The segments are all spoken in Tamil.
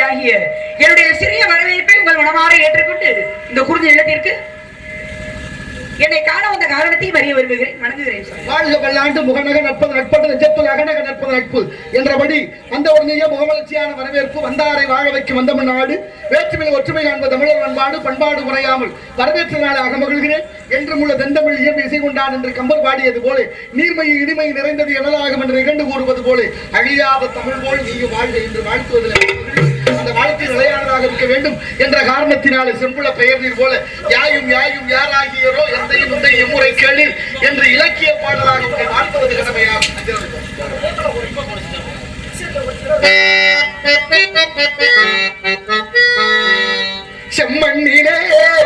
வரவேற்று என்னுடைய சிறிய வரவேற்பை உங்கள் மனமாற ஏற்றுக்கொண்டு இந்த குறுதி இல்லத்திற்கு என்னை காண வந்த காரணத்தையும் அறிய விரும்புகிறேன். வணங்குகிறேன் வாழ்க பல்லாண்டு முகநக நட்பது நட்பது நெஞ்சத்துள் அகநக நட்பது நட்பு என்றபடி அந்த உடனேயே முகமலர்ச்சியான வரவேற்பு வந்தாரை வாழ வைக்கும் வந்தமிழ் நாடு வேற்றுமையில் ஒற்றுமை காண்பது தமிழர் பண்பாடு பண்பாடு குறையாமல் வரவேற்ற நாளை அகமகிழ்கிறேன் என்றும் உள்ள தெந்தமிழ் இயம்பு இசை கொண்டான் என்று கம்பர் பாடியது போல நீர்மை இனிமை நிறைந்தது எனலாகும் என்று நிகழ்ந்து கூறுவது போல அழியாத தமிழ் போல் நீயும் வாழ்க என்று வாழ்த்துவதில் நிலையானதாக இருக்க வேண்டும் என்ற காரணத்தினாலே செம்புல பெயர் நீர் போல யாயும் யாயும் யாராகியரோ எந்தையும் இந்த எம்முறை கேளிர் என்று இலக்கிய பாடலாக உங்கள் வாழ்த்துவது கடமையாகும் செம்மண்ணிலே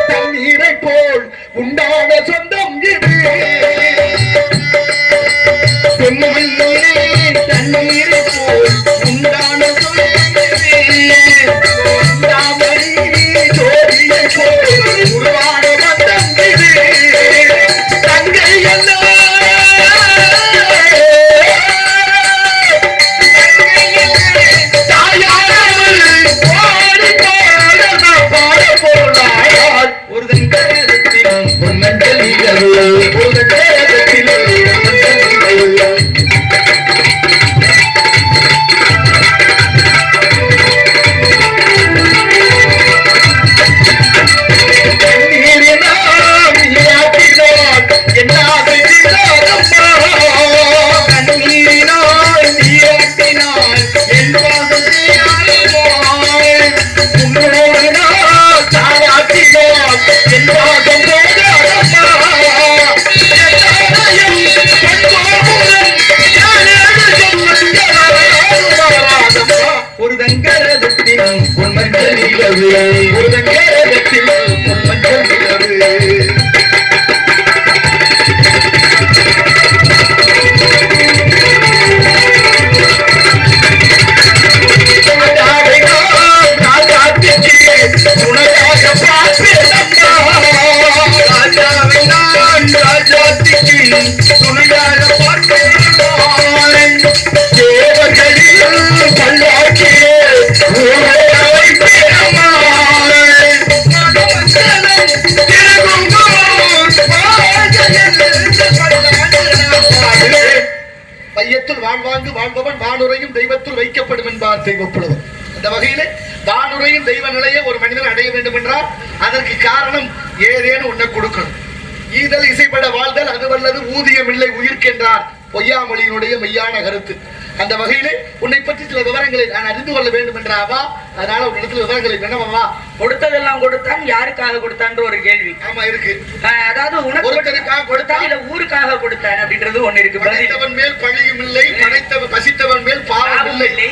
தண்ணீரை போல் உண்டான சொந்தம் இது. செம்மண்ணிலே தண்ணீரை போல் Thank you. என்பார் தெய்வப்புலவர் இந்த வகையிலே வானுரையும் தெய்வ நிலையை ஒரு மனிதன் அடைய வேண்டும் என்றால் அதற்கு காரணம் ஏதேனும் உன்னை கொடுக்கணும். ஈதல் இசைப்பட வாழ்தல் அது வல்லது ஊதியம் இல்லை உயிர்க்கின்றார் பொய்யாமொழியினுடைய மெய்யான கருத்து. அந்த வகையிலே உன்னை பற்றி சில விவரங்களை நான் அறிந்து கொள்ள வேண்டும் என்ற அவா அதனால உன்னிடத்தில் விவரங்களை வேணவா கொடுத்ததெல்லாம் கொடுத்தான் யாருக்காக கொடுத்தான்ற ஒரு கேள்வி. ஆமா இருக்கு. அதாவது உனக்கு கொடுத்தான் இல்ல ஊருக்காக கொடுத்தான் அப்படின்றது ஒண்ணு இருக்கு. படைத்தவன் மேல் பழியும் இல்லை படைத்தவன் பசித்தவன் மேல் பாவம் இல்லை.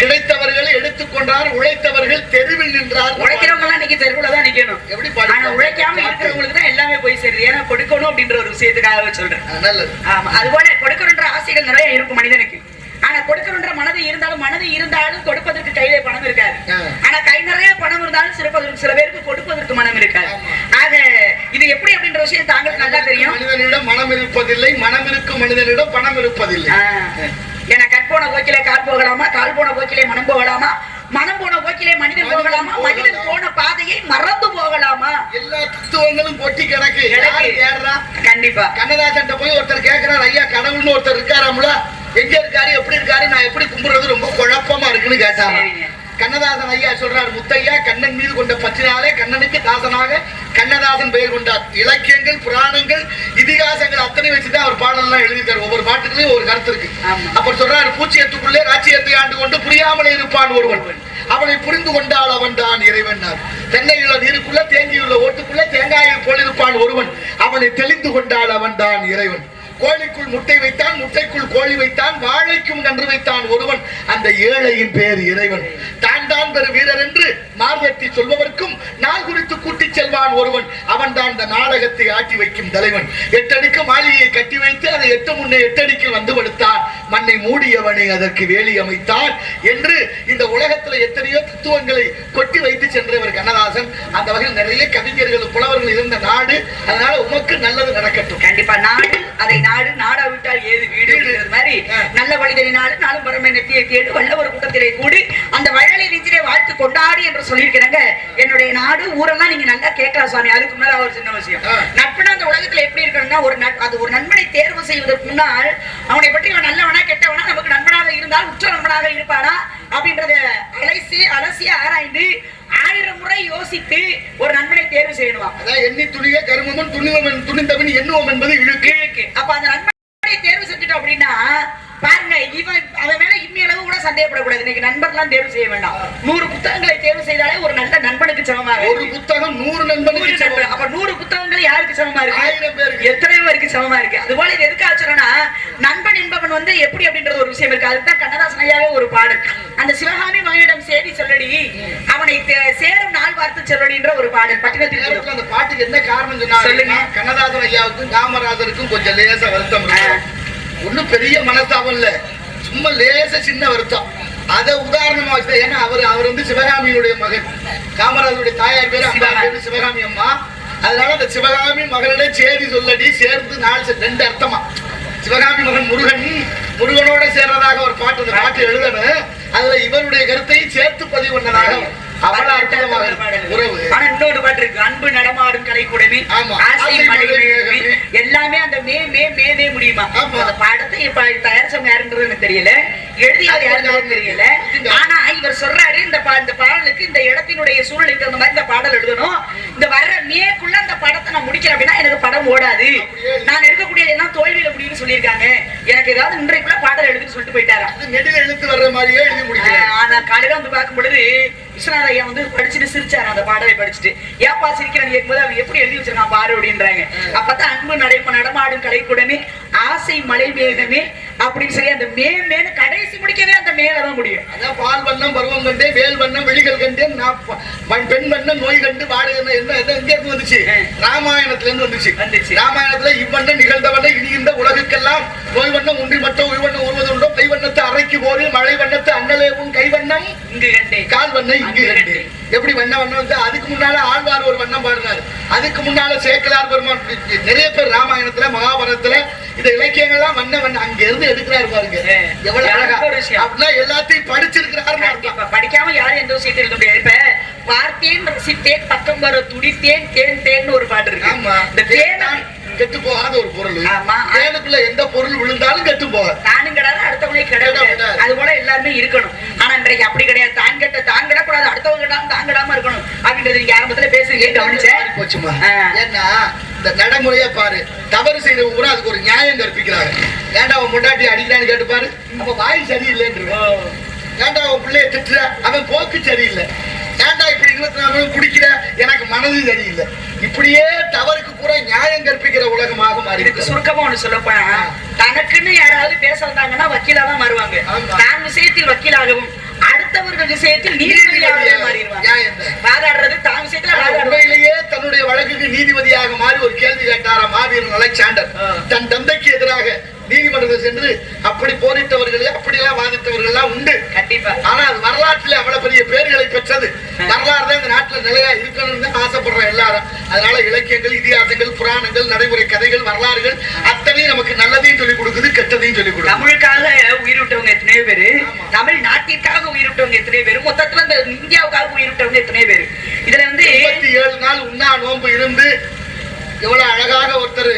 கிடைத்தவர்களை எடுத்துக்கொண்டார் உழைத்தவர்கள் தெருவில் நின்றார். உழைக்கிறவங்க இன்னைக்கு தெருவுல தான் நிக்கணும். எப்படி பாடி உழைக்காம இருக்கிறவங்களுக்கு தான் எல்லாமே போய் சேருது. ஏன்னா கொடுக்கணும் அப்படின்ற ஒரு விஷயத்துக்காக சொல்றேன். நல்லது. ஆமா அதுபோல கொடுக்கணுன்ற ஆசைகள் நிறைய இருக்கும் மனிதனுக்கு. ஆனா கொடுக்கணுன்ற மனது இருந்தாலும் மனது இருந்தாலும் கொடுப்பதற்கு கையில பணம் இருக்காது. ஆனா கை நிறைய பணம் இருந்தாலும் சிறப்பதற்கு சில பேருக்கு கொடுப்பதற்கு மனம் இருக்காது. ஆக இது எப்படி அப்படின்ற விஷயம் தாங்களுக்கு நல்லா தெரியும். மனிதனிடம் மனம் இருப்பதில்லை மனம் இருக்கும் மனிதனிடம் பணம் இருப்பதில்லை. என கற்போன போக்கிலே கால் போகலாமா? கால் போன போக்கிலே மனம் போகலாமா? மனம் போன போக்கிலே மனிதன் போகலாமா? மனிதன். போன பாதையை மறந்து போகலாமா? எல்லா தத்துவங்களும் கொட்டி கிடக்கு. கண்டிப்பா. கண்ணதாசன் போய் ஒருத்தர் கேக்குறாரு ஐயா கடவுள்னு ஒருத்தர் இருக்காராம்ல? எங்க இருக்காரு? எப்படி இருக்காரு? நான் எப்படி கும்பிடுறது? ரொம்ப குழப்பமா இருக்குன்னு கேட்டாங்க. கண்ணதாசன் ஐயா சொல்றார் முத்தையா கண்ணன் மீது கொண்ட பற்றினாலே கண்ணனுக்கு தாசனாக கண்ணதாசன் பெயர் கொண்டார். இலக்கியங்கள் புராணங்கள் இதிகாசங்கள் அத்தனை வச்சுதான் அவர் பாடலாம் எழுதிட்டார் ஒவ்வொரு பாட்டுக்குள்ளயும் ஒரு கருத்து இருக்கு. அப்புறம் சொல்றாரு பூச்சியத்துக்குள்ளே ராச்சியத்தை ஆண்டு கொண்டு புரியாமல் இருப்பான் ஒருவன். அவனை புரிந்து கொண்டால் அவன் தான் இறைவன் தென்னையுள்ள நீருக்குள்ள தேங்கியுள்ள ஓட்டுக்குள்ள தேங்காயை போல் இருப்பான் ஒருவன். அவனை தெளிந்து கொண்டால் அவன் தான் இறைவன். கோழிக்குள் முட்டை வைத்தான் முட்டைக்குள் கோழி வைத்தான் வாழைக்கும் நன்று வைத்தான் ஒருவன். அந்த ஏழையின் பேர் இறைவன். தான் தான் பெரு வீரர் என்று மார்வத்தி சொல்பவர்க்கும் நாள் குறித்து கூட்டிச் செல்வான் ஒருவன். அவன் தான் இந்த நாடகத்தை ஆட்டி வைக்கும் தலைவன். எட்டடிக்கு மாளிகையை கட்டி வைத்து அதை எட்டு முன்னே எட்டடிக்கு வந்து படுத்தான். மண்ணை மூடியவனை அதற்கு வேலி அமைத்தான் என்று இந்த உலகத்துல எத்தனையோ தத்துவங்களை கொட்டி வைத்து சென்றவர் கண்ணதாசன். அந்த வகையில் நிறைய கவிஞர்கள் புலவர்கள் இருந்த நாடு. அதனால உமக்கு நல்லது நடக்கட்டும். கண்டிப்பா நாடு அதை நாடு நாடா விட்டால் ஏது வீடு மாதிரி நல்ல நாடு நாளும் பரம நெத்தியை தேடு வல்லவர் கூட்டத்திலே கூடி. அந்த வள்ளலை நெஞ்சிலே வாழ்த்து கொண்டாடி என்று சொல்லியிருக்கிறாங்க. என்னுடைய நாடு ஊரெல்லாம் நீங்க நல்லா கேட்கலாம் சுவாமி. அதுக்கு மேல ஒரு சின்ன விஷயம். நட்புனா அந்த உலகத்துல எப்படி இருக்கணும்னா ஒரு அது ஒரு நண்பனை தேர்வு செய்வதற்கு முன்னால் அவனை பற்றி இவன் நல்லவனா கெட்டவனா நமக்கு நண்பனாக இருந்தால் உற்ற நண்பனாக இருப்பானா அப்படின்றத அலசி அலசி ஆராய்ந்து ஆயிரம் முறை யோசித்து ஒரு நண்பனை தேர்வு செய்யணுமா அதான் எண்ணி துணிய கருமமும் துணிவன் துணிந்தவன் எண்ணுவோம் என்பது இழுக்கு அப்ப அந்த நண்பனை தேர்வு செஞ்சுட்டோம் அப்படின்னா பாருங்க இவன் அவன் மேல இம்மி அளவு கூட சந்தேகப்படக்கூடாது. இன்னைக்கு நண்பர்லாம் தேர்வு செய்ய வேண்டாம். நூறு புத்தகங்களை தேர்வு செய்தாலே ஒரு நல்ல நண்பனுக்கு சமமாக ஒரு புத்தகம் நூறு நண்பனுக்கு நண்பன். அப்ப நூறு புத்தகங்கள் யாருக்கு சமமா இருக்கு? ஆயிரம் பேருக்கு. எத்தனை பேருக்கு சமமா இருக்கு. அது போல இது எதுக்காக சொல்றேன்னா நண்பன் என்பவன் வந்து எப்படி அப்படின்றது ஒரு விஷயம் இருக்கு. அதுதான் கண்ணதாசன் ஐயாவே ஒரு பாடல். அந்த சிவகாமி மகனிடம் சேதி சொல்லடி அவனை சேரும் நாள் பார்த்து சொல்லடின்ற ஒரு பாடல். பட்டினத்தில் அந்த பாட்டுக்கு என்ன காரணம் சொன்னாங்க சொல்லுங்க. கண்ணதாசன் ஐயாவுக்கும் காமராஜருக்கும் கொஞ்சம் லேச வருத்தம் ஒண்ணும் பெரிய மனஸ்தாபம் இல்ல. சும்மா லேச சின்ன வருத்தம். அத உதாரணமா வச்சு ஏன்னா அவர் அவர் வந்து சிவகாமியுடைய மகன். காமராஜருடைய தாயார் பேரு அம்மா. பேரு சிவகாமி அம்மா. அதனால அந்த சிவகாமி மகனிடம் சேதி சொல்லடி சேர்ந்து செ- ரெண்டு அர்த்தமா. சிவகாமி மகன் முருகன் முருகனோட சேர்றதாக ஒரு பாட்டு அந்த பாட்டு எழுதணும் அதுல இவருடைய கருத்தை சேர்த்து பதிவு பண்ணதாக அவ்வளவு அற்புதமாக உறவு. ஆனா இன்னொரு பாட்டு இருக்கு. அன்பு நடமாடும் கலை கூடமே ஆமா. ஆசை ஆசை மழை மழை மேகமே. மேகமே. எல்லாமே அந்த மே மேதே முடியுமா. அந்த படத்தை இப்ப தயாரிச்சவங்க யாருன்றது எனக்கு தெரியல. எழுதியவர் யாருன்றது தெரியல. ஆனா இவர் சொல்றாரு இந்த இந்த பாடலுக்கு இந்த இடத்தினுடைய சூழ்நிலைக்கு தகுந்த மாதிரி இந்த பாடல் எழுதணும். இந்த வர்ற மேக்குள்ள அந்த படத்தை நான் முடிக்கிறேன் அப்படின்னா எனக்கு படம் ஓடாது. நான் எடுக்கக்கூடிய எல்லாம் தோல்வியில முடியும்னு சொல்லியிருக்காங்க. எனக்கு ஏதாவது இன்றைக்குள்ள பாடல் எழுதுன்னு சொல்லிட்டு போயிட்டாரா? நெடுக இழுத்து வர்ற மாதிரியே எழுதி முடிக்கிறார். ஆஹ் நான் காலையில வந்து பார்க்கும் பொழுது விஸ்வநாத ஐயா வந்து படிச்சுட்டு சிரிச்சாரு அந்த பாடலை படிச்சுட்டு. ஏப்பா சிரிக்கிறேன்னு கேட்கும்போது அவன் எப்படி எழுதி வச்சிருக்கான் பாரு அப்படின்றாங்க. அப்பதான் அன்பு நடைப்ப நடமாடும் கலைக்கூடமே ஆசை மலை மேகமே அப்படின்னு சொல்லி அந்த மே மேன்னு கடைசி முடிக்கவே அந்த மேல தான் முடியும். அதான் பால் வண்ணம் பருவம் கண்டே வேல் வண்ணம் வெளிகள் ப- பெண் வண்ணம் நோய் கண்டு வாடுகிற என்ன எங்க இருந்து வந்துச்சு. ராமாயணத்துல இருந்து வந்துச்சு. வந்துச்சு. ராமாயணத்துல இவ்வண்ணம் நிகழ்ந்தவண்ண இனிகின்ற உலகுக்கெல்லாம் நோய் வண்ணம் ஒன்றி மட்டும் உய்வண்ணம் உருவதுண்டோ கை வண்ணத்தை அரைக்கு போது மழை வண்ணத்தை அண்ணலே உன் கை வண்ணம் இங்கு கண்டேன் கால் வண்ணம் இங்கு ரெண்டு எப்படி வண்ண வண்ணம் வந்து அதுக்கு முன்னால ஆழ்வார் ஒரு வண்ணம் பாடினார். அதுக்கு முன்னால சேக்கலார் பெருமான். நிறைய பேர் ராமாயணத்துல மகாபாரதத்துல இந்த இலக்கியங்கள்லாம் வண்ண வண்ண அங்க இருந்து எடுக்கிறாரு பாருங்க. எவ்வளவு அழகா. அப்படின்னா எல்லாத்தையும் கண்டிப்பா. படிக்காம யாரும் எந்த விஷயத்தையும் எழுத முடியாது. இப்ப பார்த்தேன் ரசித்தேன் பக்கம் வர துடித்தேன் தேன் தேன்னு ஒரு பாட்டு இருக்கு. இந்த தேனை தேன் கெட்டு போகாத ஒரு பொருள். ஆமா. தேனுக்குள்ள எந்த பொருள் விழுந்தாலும் கெட்டு போகாது தானும் கிடையாது அடுத்தவங்களே கிடையாது. அது போல எல்லாருமே இருக்கணும். ஆனா இன்றைக்கு அப்படி கிடையாது. தான் கெட்ட தான் கிடக்கூடாது. அடுத்தவங்க கிடாம தான் கிடாம இருக்கணும். அப்படின்றது நீங்க ஆரம்பத்துல பேசுறீங்க. கவனிச்சேன் போச்சுமா. ஏன்னா இந்த நடைமுறையா பாரு. தவறு செய்யறவங்க கூட அதுக்கு ஒரு நியாயம் கற்பிக்கிறாங்க ஏன்டா அவன் முண்டாட்டி அடிக்கிறான்னு கேட்டு பாரு. அப்ப வாய் சரியில்லைன்னு ஏன்டா அவன் பிள்ளைய திட்டுற? அவன் போக்கு சரியில்லை. ஏன்டா இப்படி இருபத்தி நாலு குடிக்கிற? எனக்கு மனது சரியில்லை. இப்படியே தவறுக்கு பூரா நியாயம் கற்பிக்கிற உலகமாக மாறி இதுக்கு சுருக்கமா ஒண்ணு சொல்ல போனா தனக்குன்னு யாராவது பேச வந்தாங்கன்னா வக்கீலா தான் வருவாங்க. தான் விஷயத்தில் வக்கீலாகவும் அடுத்தவர்கள் விஷயத்தில் நீதிபதியாகவே மாறிடுவாங்க. வாதாடுறது தான் விஷயத்துல உண்மையிலேயே தன்னுடைய வழக்குக்கு நீதிபதியாக மாறி ஒரு கேள்வி கேட்டாரா மாவீரன் அலெக்சாண்டர். தன் தந்தைக்கு எதிராக நீதிமன்றத்தில் சென்று அப்படி போரிட்டவர்களே அப்படியெல்லாம் வாதித்தவர்கள் எல்லாம் உண்டு. கண்டிப்பா. ஆனா அது வரலாற்றில் அவ்வளவு பெரிய பேர்களை பெற்றது. வரலாறு தான் இந்த நாட்டுல நிலையா இருக்கணும்னு தான் ஆசைப்படுறோம் எல்லாரும். அதனால இலக்கியங்கள் இதிகாசங்கள் புராணங்கள் நடைமுறை கதைகள் வரலாறுகள் அத்தனையும் நமக்கு நல்லதையும் சொல்லிக் கொடுக்குது கெட்டதையும் சொல்லிக் கொடுக்குது. தமிழுக்காக உயிர் விட்டவங்க எத்தனையோ பேரு. தமிழ் நாட்டிற்காக உயிர் விட்டவங்க எத்தனையோ பேரு? மொத்தத்துல இந்த இந்தியாவுக்காக உயிர் விட்டவங்க எத்தனையோ பேரு? இதுல வந்து முப்பத்தி ஏழு நாள் உண்ணா நோன்பு இருந்து எவ்வளவு அழகாக ஒருத்தர்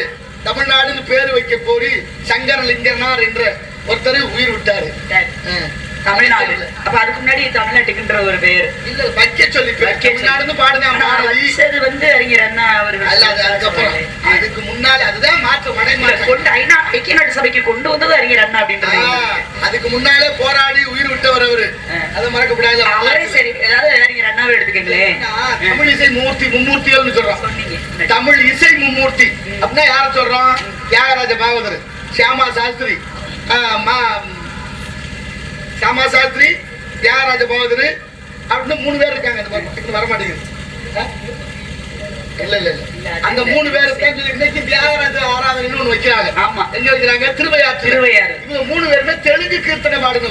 தமிழ்நாடுன்னு பேர் வைக்க கோரி சங்கரலிங்கனார் என்ற ஒருத்தர் உயிர் விட்டாரு. தமிழ்நாடு. அப்ப அதுக்கு முன்னாடி தமிழ்நாட்டுக்குன்ற ஒரு பேர். இல்ல வைக்க சொல்லி. தமிழ்நாடுன்னு வச்சது வந்து அறிஞர் அண்ணா அவர்கள் அல்ல அது அதுக்கப்புறம் அதுக்கு முன்னால அதுதான் மாற்று மடை இல்ல, மாற்றம் கொண்டு ஐநா ஐக்கிய நாடு சபைக்கு கொண்டு வந்தது அறிஞர் அண்ணா அப்படின்றது அதுக்கு முன்னாலே போராடி உயிர் விட்டவர் அவரு. அதை மறக்கப்படாது அவரே சரி. ஏதாவது அறிஞர் அண்ணாவை எடுத்துக்கங்களேன். தமிழ் இசை மூர்த்தி மும்மூர்த்திகள்னு சொல்றோம். தமிழ் இசை மும்மூர்த்தி. அப்படின்னா யார சொல்றோம்? தியாகராஜ பாகவதர் சியாமா சாஸ்திரி ஆஹ் மா- சியாமா சாஸ்திரி தியாகராஜ பகவதர் அப்படின்னு மூணு பேர் இருக்காங்க இந்த பக்கம் வர மாட்டேங்குது ஆ? இல்ல இல்ல இல்ல. அந்த மூணு பேர். இன்னைக்கு தியாகராஜ ஆராதனைன்னு ஒண்ணு வைக்கிறாங்க. ஆமா. எங்க வைக்கிறாங்க? திருவையாற்று திருவையாறு. இவங்க மூணு பேருமே தெலுங்கு கீர்த்தனை பாடுங்க.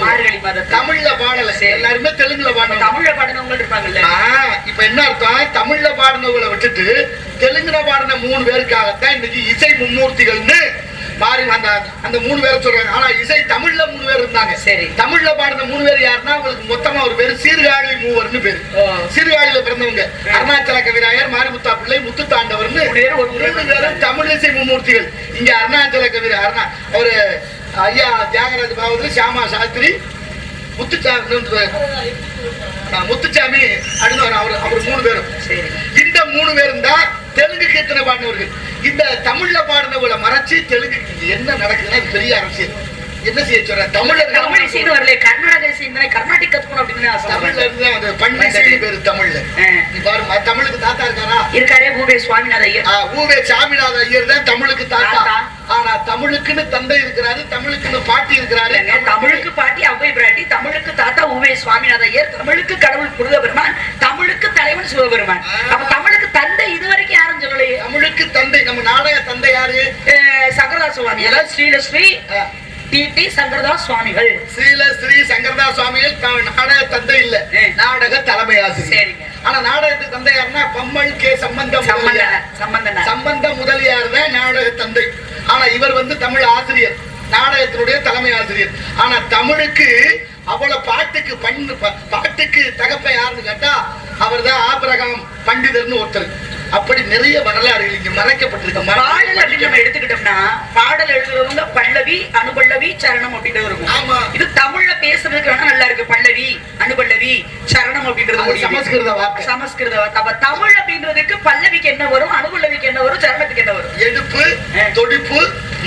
தமிழ்ல பாடல. எல்லாருமே தெலுங்குல பாடணும். தமிழ்ல பாடினவங்க இருப்பாங்கல்ல. இப்ப என்ன அர்த்தம்? தமிழ்ல பாடினவங்களை விட்டுட்டு தெலுங்குல பாடின மூணு பேருக்காகத்தான் இன்னைக்கு இசை மும்மூர்த்திகள்னு மாறி அந்த அந்த மூணு பேரை சொல்றாங்க. ஆனா இசை தமிழ்ல மூணு பேர் இருந்தாங்க. சரி. தமிழ்ல பாடின மூணு பேர் யாருன்னா அவங்களுக்கு மொத்தமா ஒரு பேரு சீர்காழி மூவர்னு பேரு. சீர்காழியில பிறந்தவங்க. அருணாச்சல கவிராயர் மாரிமுத்தா பிள்ளை முத்துத்தாண்டவர்னு ஒரு மூணு பேரும் தமிழ் இசை மும்மூர்த்திகள். இங்க அருணாச்சல கவிர அருணா ஒரு ஐயா தியாகராஜ பாவத்தில் சியாமா சாஸ்திரி முத்துச்சாமி முத்துச்சாமி அப்படின்னு அவர் அவர் மூணு பேரும். இந்த மூணு பேரும் தான் தெலுங்கு கீர்த்தனை பாடினவர்கள். இந்த தமிழ்ல பாடினவங்களை மறைச்சு தெலுங்கு என்ன நடக்குதுன்னா பெரிய அரசியல். என்ன செய்ய சொல்ற? தமிழ் தமிழ் இசைன்னு வரல கர்நாடக இசை தானே? கர்நாடிக் கத்துக்கணும் அப்படின்னு தமிழ்ல இருந்து அந்த பண்டிசைன்னு பேரு தமிழ்ல. நீ தமிழுக்கு தாத்தா இருக்காரா? இருக்காரே பூபே சுவாமிநாத ஐயர். ஊவே சாமிநாத ஐயர் தான் தமிழுக்கு தாத்தா. ஆனா தமிழுக்குன்னு தந்தை இருக்கிறாரு தமிழுக்குன்னு பாட்டி இருக்கிறாரு. தமிழுக்கு பாட்டி அவ்வை பிராட்டி தமிழுக்கு தாத்தா உவே சுவாமிநாத ஐயர். தமிழுக்கு கடவுள் முருகபெருமான் தமிழுக்கு தலைவன் சிவபெருமான். அப்ப தமிழுக்கு தந்தை இதுவரைக்கும் யாரும் சொல்லலையே? தமிழுக்கு தந்தை நம்ம நாடக தந்தை யாரு? சங்கரதாஸ் சுவாமி. ஸ்ரீலஸ்ரீ ஆ, டி டி சங்கரதாஸ் சுவாமிகள் ஸ்ரீல ஸ்ரீ சங்கரதாஸ் சுவாமிகள் நாடக தந்தை இல்ல. நாடக தலைமை ஆசிரியர் ஆனா நாடகத்துக்கு தந்தை யாருன்னா பம்மல் கே. சம்பந்தம் சம்பந்தன முதலியார். சம்பந்தன சம்பந்த முதலியார் தான் நாடக தந்தை. ஆனா இவர் வந்து தமிழ் ஆசிரியர். நாடகத்தினுடைய தலைமை ஆசிரியர். ஆனா தமிழுக்கு அவ்வளவு பாட்டுக்கு பண்ணு ப- பாட்டுக்கு தகப்ப யாருன்னு கேட்டா அவர் தான் ஆபிரகாம் பண்டிதர்னு ஒருத்தர். அப்படி நிறைய வரலாறுகள் இங்க மறைக்கப்பட்டிருக்க. பாடல் அப்படின்னு நம்ம எடுத்துக்கிட்டோம்னா பாடல் எழுதுறவங்க பல்லவி அனுபல்லவி சரணம் அப்படின்றது இருக்கும். ஆமா. இது தமிழ்ல பேசுறதுக்கு வேணா நல்லா இருக்கு. பல்லவி அனுபல்லவி சரணம் அப்படின்றது. சமஸ்கிருத வார்த்தை. சமஸ்கிருத வார்த்தை. அப்ப தமிழ் அப்படின்றதுக்கு பல்லவிக்கு என்ன வரும்? அனுபல்லவிக்கு என்ன வரும்? சரணத்துக்கு என்ன வரும்? எடுப்பு. தொடிப்பு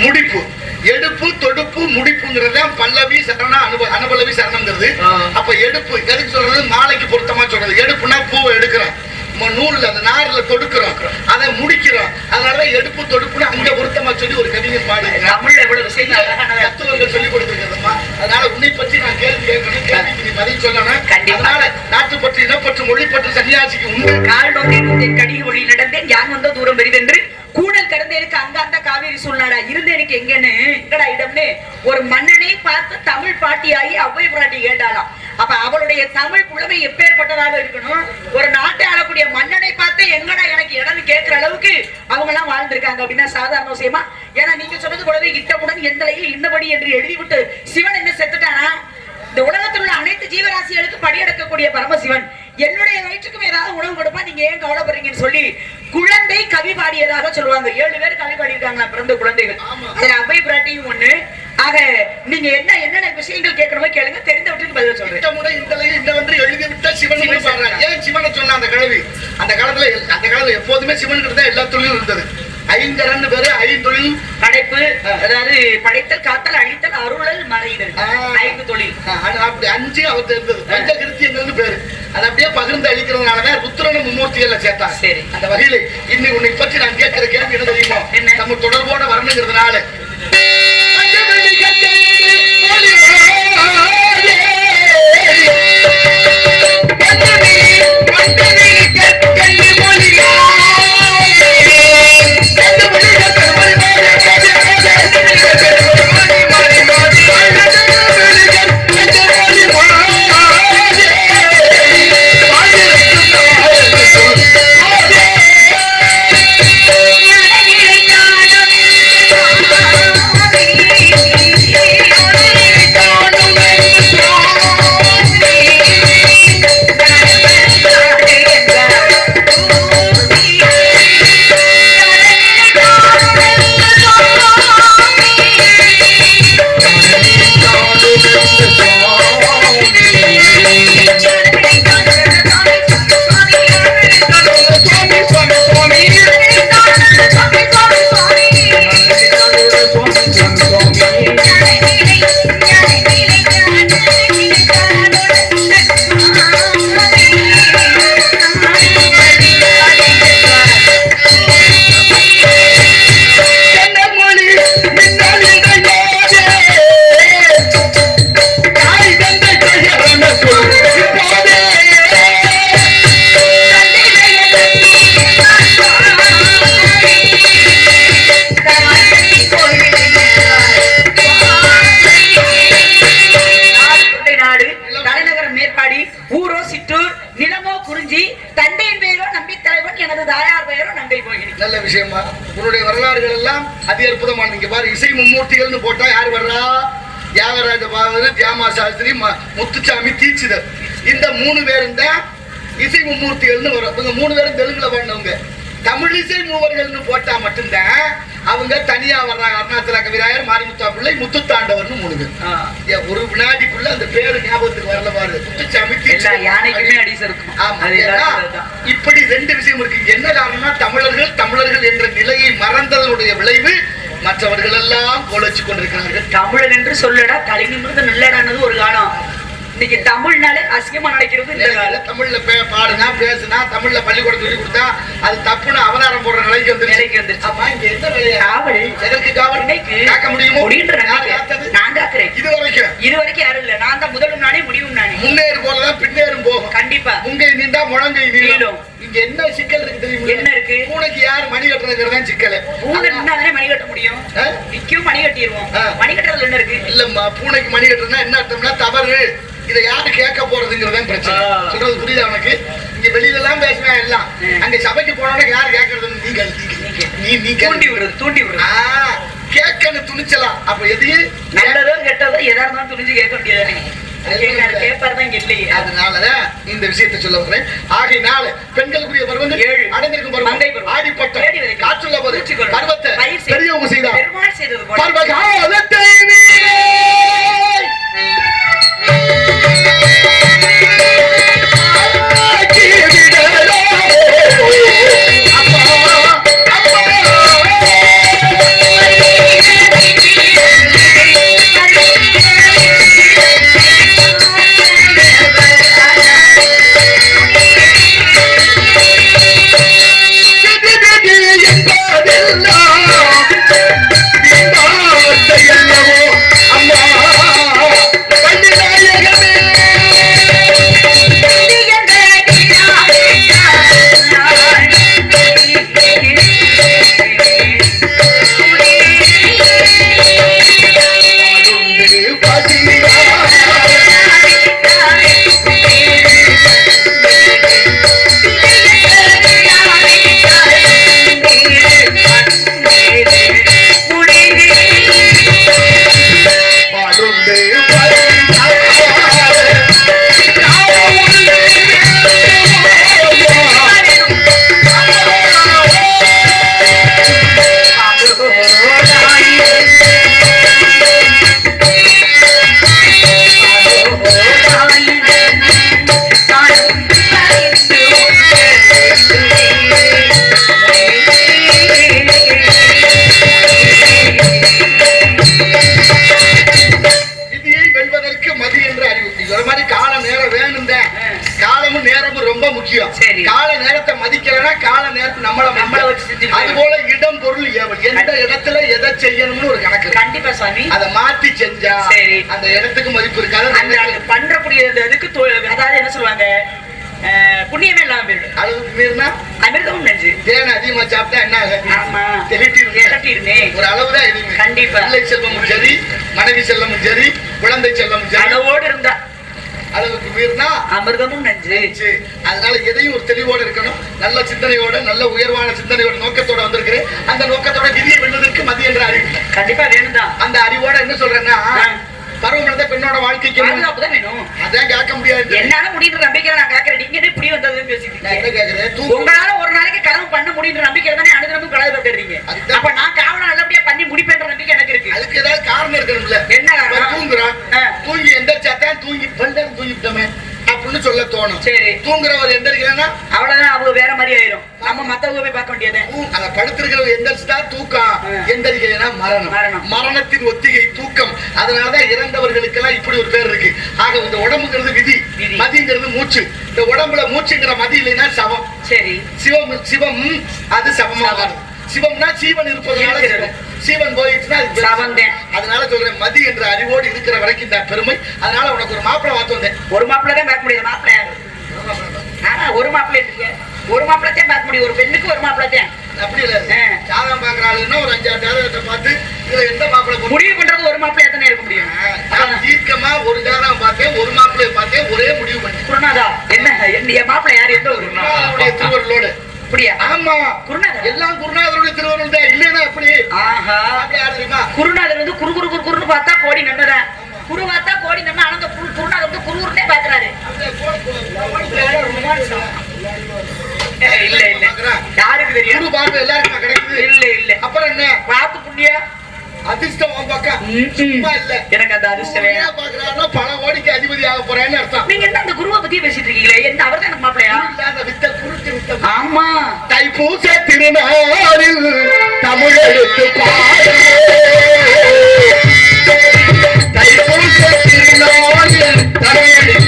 முடிப்பு. எடுப்பு தொடுப்பு முடிப்புங்கிறது பல்லவி சரணம் அனுப அனுபலவி சரணம்ங்கிறது. அப்ப எடுப்பு எதுக்கு சொல்றது? மாலைக்கு பொருத்தமா சொல்றது. எடுப்புனா பூவை எடுக்கிறோம். நூல்ல அந்த நார்ல தொடுக்கிறோம். அதை முடிக்கிறோம். அதனாலதான் எடுப்பு தொடுப்புன்னு அங்க பொருத்தமா சொல்லி ஒரு கவிஞர் பாடி தமிழ்ல எவ்வளவு விஷயங்கள். தத்துவங்கள் சொல்லி கொடுத்துருக்கேன் அதனால உன்னை பற்றி நான் கேள்வி கேட்கணும். கேள்விக்கு நீ பதில் சொல்லணும். அதனால நாட்டுப்பற்று இனப்பற்று மொழிப்பற்று சன்னியாசிக்கு உண்டு. கால் நோந்தேன் கடிக ஒளி நடந்தேன். யான் வந்த தூரம் பெரிதென்று கூடல் கடந்தேனுக்கு அந்த காவேரி சூழ்நாடா இருந்தேனுக்கு எங்கன்னு எங்கடா இடம்னு ஒரு மன்னனை பார்த்து தமிழ் பாட்டியாகி அவ்வை பிராட்டி கேட்டாளாம். அப்ப அவளுடைய தமிழ் புலமை எப்பேற்பட்டதாக இருக்கணும்? ஒரு நாட்டை ஆளக்கூடிய மன்னனை பார்த்து எங்கடா எனக்கு இடம்னு கேட்கிற அளவுக்கு அவங்க எல்லாம் வாழ்ந்திருக்காங்க அப்படின்னா சாதாரண விஷயமா? ஏன்னா நீங்க சொன்னது போலவே இட்டமுடன் எந்தலையில் இன்னபடி என்று எழுதிவிட்டு சிவன் என்ன செத்துட்டானா? இந்த உலகத்தில் உள்ள அனைத்து ஜீவராசிகளுக்கு படியெடுக்கக்கூடிய பரமசிவன். என்னுடைய வயிற்றுக்கும் ஏதாவது உணவு கொடுப்பா நீங்க ஏன் கவலைப்படுறீங்கன்னு சொல்லி குழந்தை கவி பாடியதாக சொல்லுவாங்க. ஏழு பேர் கவி பாடியிருக்காங்களா பிறந்த குழந்தைகள். அதுல அவ்வை பிராட்டியும் ஒண்ணு ஆக நீங்க என்ன என்னென்ன விஷயங்கள் கேட்கணுமோ கேளுங்க. தெரிந்தவற்றுக்கு பதில் சொல்றேன். திட்டமுறை இந்தலையில் இன்னவென்று எழுதிவிட்ட சிவன் என்று பாடுறாங்க. ஏன் சிவனை சொன்ன அந்த கிழவி அந்த காலத்துல அந்த காலத்துல எப்போதுமே சிவனுக்கு தான் எல்லா தொழிலும் இருந்தது. ஐங்கரன் பேரு ஐந்தொழில் படைப்பு அதாவது படைத்தல் காத்தல் அழித்தல் அருளல் மறைதல். ஐந்து தொழில். அப்படி அஞ்சு அவர்கிட்ட இருந்தது. பஞ்சகிருத்தியங்கள்னு பேரு. அது அப்படியே பகிர்ந்து அளிக்கிறதுனாலதான் ருத்ரன மும்மூர்த்திகள்ல சேர்த்தாங்க. சரி. அந்த வகையில இன்னைக்கு உன்னை பற்றி நான் கேட்கிற கேள்வி என்ன தெரியுமா? என்ன? நம்ம தொடர்போட வரணுங்கிறதுனால. அதி அற்புதமான இங்க பாரு இசை மும்மூர்த்திகள்னு போட்டா யார் வர்றா? தியாகராஜ பாகவதர் தியாமா சாஸ்திரி முத்துச்சாமி தீட்சிதர். இந்த மூணு பேரும் தான் இசை மும்மூர்த்திகள்னு வரும் இவங்க மூணு பேரும் தெலுங்குல பாடினவங்க. தமிழ் இசை மூவர்கள்னு போட்டா மட்டும்தான் அவங்க தனியா வர்றாங்க. அருணாச்சல கவிராயர் மாரிமுத்தா பிள்ளை முத்துத்தாண்டவர்னு மூணு பேர். ஒரு வினாடிக்குள்ள அந்த பேரு ஞாபகத்துக்கு வரல பாரு. முத்துச்சாமி இப்படி ரெண்டு விஷயம் இருக்கு. என்ன காரணம்னா தமிழர்கள் தமிழர்கள் என்ற நிலையை மறந்ததனுடைய விளைவு மற்றவர்கள் எல்லாம் கோலச்சு கொண்டிருக்கிறார்கள். தமிழன் என்று சொல்லடா தலை நிமிர்ந்து நல்லடானது ஒரு காலம். இன்னைக்கு தமிழ்னாலே அசிங்கமா நினைக்கிறது இந்த காலம் தமிழ்ல பாடுனா பேசுனா தமிழ்ல பள்ளிக்கூடம் சொல்லி கொடுத்தா அது தப்புன்னு அவதாரம் போடுற நிலைக்கு வந்துருச்சு. நிலைக்கு வந்துருச்சு. ஆமா இங்க வேலையா? காவல். எதற்கு காவல்? காக்க முடியுமோ? நான் காக்குறேன். இது வரைக்கும் இது வரைக்கும் யாரும் இல்ல. நான் தான் முதலும் நானே முடிவும் நானே. முன்னேறு போலதான் பின்னேறும் போகும். கண்டிப்பா. முங்கை நீண்டா முழங்கை நீளும். இங்க என்ன சிக்கல் இருக்கு தெரியுமா? என்ன இருக்கு? பூனைக்கு யார் மணி கட்டுறதுங்கிறது தான் சிக்கல். பூனை நின்னாதானே மணி கட்ட முடியும்? நிக்கும் மணி கட்டிடுவோம். மணி கட்டுறதுல என்ன இருக்கு? இல்லம்மா பூனைக்கு மணி கட்டுறதுனா என்ன அர்த்தம்னா தவறு. இதை யாரு கேட்க போறதுங்கிறதான் பிரச்சனை. சொல்றது புரியுதா உனக்கு இங்க வெளியில எல்லாம் பேசுவேன் எல்லாம். அங்க சபைக்கு போனோட யாரு கேட்கறதுன்னு நீ. நீ நீ தூண்டி. விடுறது தூண்டி விடுறது ஆ, கேட்கன்னு துணிச்சலாம் அப்ப எதையும் நல்லதோ கெட்டதோ எதா இருந்தாலும் துணிஞ்சு கேட்க வேண்டியதானே அதனாலதான் இந்த விஷயத்தை சொல்ல வரேன் ஆகையினால பெண்களுக்குரிய பருவங்கள் ஏழு. அடைந்திருக்கும் பருவம் பருவம். ஆடிப்பட்டம். காற்றுள்ள போது. பருவத்தை. பெரியவங்க செய்தார் பெருமாள் செய்தது போல பர்வகாலத்தை மீறி ஆக்கி விடலோ. அப்பா, அப்பா. சிதிபிதி என்பதெல்லாம் விவாதையல்லவோ அம்மா பண்டிநாயகமே இடத்துக்கு மதிப்பு இருக்காது. பண்றக்கூடிய இதுக்கு அதாவது என்ன சொல்லுவாங்க? புண்ணியமே இல்லாம போயிடும் அளவுக்கு மீறினா? அமிர்தமும் நெஞ்சு. தேனை அதிகமா சாப்பிட்டா என்ன ஆகும்? ஆமா. தெளிட்டிருமே. திரட்டிருமே ஒரு அளவுதான் எதுவுமே கண்டிப்பா. பிள்ளை செல்வமும் சரி மனைவி செல்வமும் சரி குழந்தை செல்வமும் சரி. அளவோடு இருந்தா. அளவுக்கு மீறினா? அமிர்தமும் நஞ்சு. அதனால எதையும் ஒரு தெளிவோட இருக்கணும். நல்ல சிந்தனையோட நல்ல உயர்வான சிந்தனையோட நோக்கத்தோட வந்திருக்கிறேன். அந்த நோக்கத்தோட விதியை வெல்வதற்கு மதி என்ற அறிவு. கண்டிப்பா வேணும்தான். அந்த அறிவோட என்ன சொல்றேன்னா ஆ. பருவமடைந்த பெண்ணோட வாழ்க்கைக்கு பாதுகாப்பு தான் வேணும். அதான் கேட்க முடியாது. என்னால முடியுன்ற நம்பிக்கையில நான் கேட்கறேன். நீங்க இப்படி வந்ததுன்னு பேசிட்டு உங்களால ஒரு நாளைக்கு கனவு பண்ண முடியுன்ற நம்பிக்கையில தானே அனுதினமும் கலவை பட்டுறீங்க அதுதான். அப்ப நான் காவலை நல்லபடியா பண்ணி முடிப்பேன்ற நம்பிக்கை எனக்கு இருக்கு. அதுக்கு ஏதாவது காரணம் இருக்கணும்ல. என்ன காரணம்? தூங்குறான். தூங்கி எந்திரிச்சாத்தான் தூங்கி பண்டம் தூங்கிட்டோமே. அப்படின்னு சொல்ல தோணும். சரி. தூங்குறவர் எந்திரிக்கலன்னா அவ்வளவுதான் அவங்க வேற மாதிரி ஆயிரும். நம்ம மத்தவங்க போய் பார்க்க வேண்டியது தூ- அத படுத்திருக்கிறவர் எந்திரிச்சுட்டா தூக்கம். ஆ. எந்திரிக்கலைன்னா மரணம். மரணம். மரணத்தின் ஒத்திகை தூக்கம். அதனாலதான் இறந்தவர்களுக்கெல்லாம் இப்படி ஒரு பேர் இருக்கு. ஆக இந்த உடம்புங்கிறது விதி. மதிங்கிறது மூச்சு. இந்த உடம்புல மூச்சுங்கிற மதி இல்லைன்னா சவம். சரி. சிவம் சிவம் அது. மாறும் சிவம்னா சீவன் இருப்பதனால சீவன் போயிடுச்சுன்னா. அதனால சொல்றேன் மதி என்ற அறிவோடு இருக்கிற வரைக்கும் இந்த பெருமை. அதனால உனக்கு ஒரு மாப்பிளை வாத்து வந்தேன். ஒரு மாப்பிள்ளை தான் பார்க்க முடியாது மாப்பிள்ளை. ஆனா ஒரு மாப்பிள்ளை இருக்கு ஒரு மாப்பிள்ளை தான் பார்க்க முடியும். ஒரு பெண்ணுக்கு ஒரு மாப்பிள்ளை தான். அப்படி இல்ல. ஜாதகம் பாக்குற ஆளுன்னா ஒரு அஞ்சாறு ஜாதகத்தை பார்த்து இதுல எந்த மாப்பிளை பொண்ணு முடிவு பண்றது ஒரு மாப்பிள்ளை தானே இருக்க முடியும். நான் தீர்க்கமா ஒரு ஜாதகம் பார்த்தேன் ஒரு மாப்பிள்ளைய பார்த்தேன் ஒரே முடிவு குருநாதா என்ன? என் மாப்பிள்ளை யாரு? எந்த அவருடைய திருவருளோடு. அப்படியா? ஆமா. குருநாதர்? எல்லாம் குருநாதருடைய திருவருள் தான் இல்லைன்னா ஆஹா. அப்படி தெரியுமா? குருநாதர் வந்து குரு குரு குரு குருன்னு பார்த்தா கோடி நன்மைதான் குரு பார்த்தா கோடி நன்மை ஆனா அந்த குரு குருநாதர் வந்து குருன்னே பாக்குறாரு. இல்ல இல்ல யாருக்கு தெரியும்? குரு பார்வை எல்லாருக்கும் கிடைக்குது. இல்ல இல்ல. அப்புறம் என்ன? பார்த்து புண்ணியா? அதிர்ஷ்டம் உன் பக்கம். சும்மா. இல்ல. எனக்கு அந்த அதிர்ஷ்டம் வேணும். பாக்குறாருன்னா பல கோடிக்கு அதிபதி ஆக போறேன்னு அர்த்தம். நீங்க என்ன அந்த குருவை பத்தி பேசிட்டு இருக்கீங்களே? என்ன அவர் தான் எனக்கு மாப்பிளையா குரு இல்லாத வித்த குருட்டு வித்த ஆமா. தைப்பூச திருநாளில் தமிழெடுத்து பாடு தைப்பூச திருநாளில் தமிழெடுத்து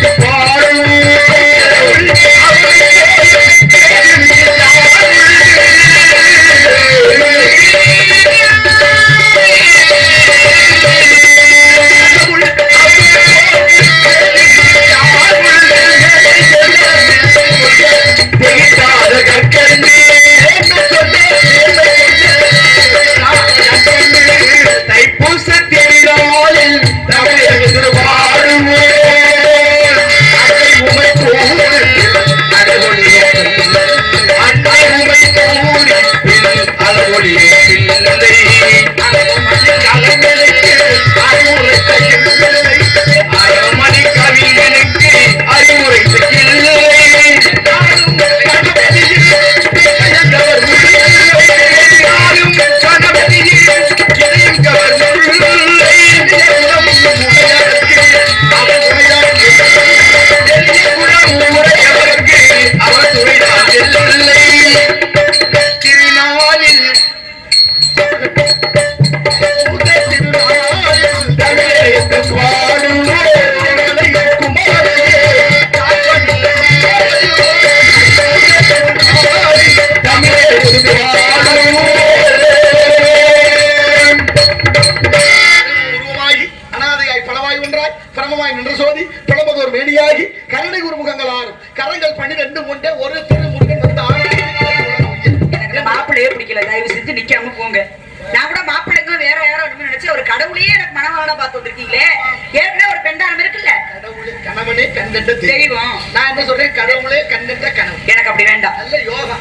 வேற யாரோ நினைச்சு ஒரு கடவுளையே எனக்கு மனவாளா பார்த்து வந்திருக்கீங்களே? ஏற்கனவே ஒரு பெண்டாரம் இருக்குல்ல? கடவுளே கணவனே கண்கண்ட தெய்வம். நான் என்ன சொல்றேன்? கடவுளே கண்கண்ட கனவு எனக்கு அப்படி வேண்டாம். நல்ல யோகா.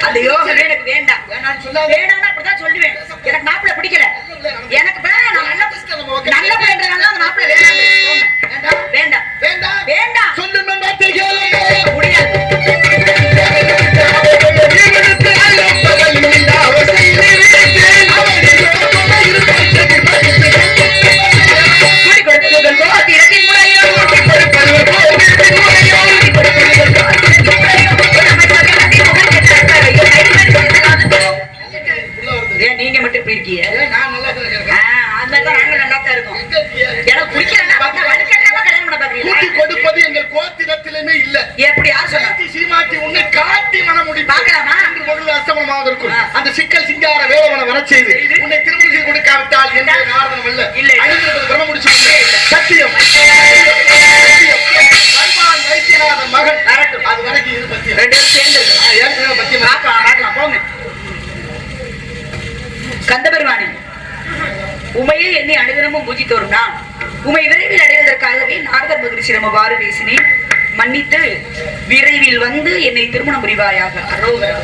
அந்த யோகமே எனக்கு வேண்டாம். வேணாம்னு சொல்லாத. வேண்டாம்னா அப்படிதான் சொல்லுவேன். எனக்கு மாப்பிள்ளை பிடிக்கல. எனக்கு வேணாம். நல்ல நல்ல பையன்றனால அந்த மாப்பிள்ளை வேண்டாம். வேண்டாம். வேண்டாம். வேண்டாம். சொல்லும் நீங்க மட்டும் இப்படி இருக்கீங்க ஆ, அந்த நாங்க நல்லா தான் இருக்கோம். எனக்கு பிடிக்கலன்னா பார்த்தா வலுக்கட்டாம கல்யாணம் பண்ண கூட்டி பாக்குறீங்களா கொடுப்பது எங்கள் கோத்திரத்திலுமே இல்ல. எப்படி யார் சொன்னா? காட்டி சீமாட்டி உன்னை காட்டி மனமுடி பார்க்கலாமா? இன்று பொருள் அஸ்தமனமாக இருக்கும். அந்த சிக்கல் சிங்கார வேலவனை வரச் செய்து உன்னை திருமணம் செய்து கொடுக்காவிட்டால் எந்த காரணம் இல்ல. இல்லை. அழிந்திருப்பது பிரம்ம முடிச்சு சத்தியம். சத்தியம். வைத்தியநாதன் மகன். அது வரைக்கும் இரு பத்தியம். ரெண்டு பேரும் சேர்ந்து ஏற்கனவே பத்தியம்? பார்க்கலாம் பார்க்கலாம். போங்க. கந்தபெருமானே உமையே என்னை அனுதினமும் பூஜித்தோரும் நான். உமை விரைவில் அடைவதற்காகவே நாரதர் மகிழ்ச்சியிடம் அவ்வாறு பேசினேன் மன்னித்து விரைவில் வந்து என்னை திருமணம் புரிவாயாக. அரோகரா.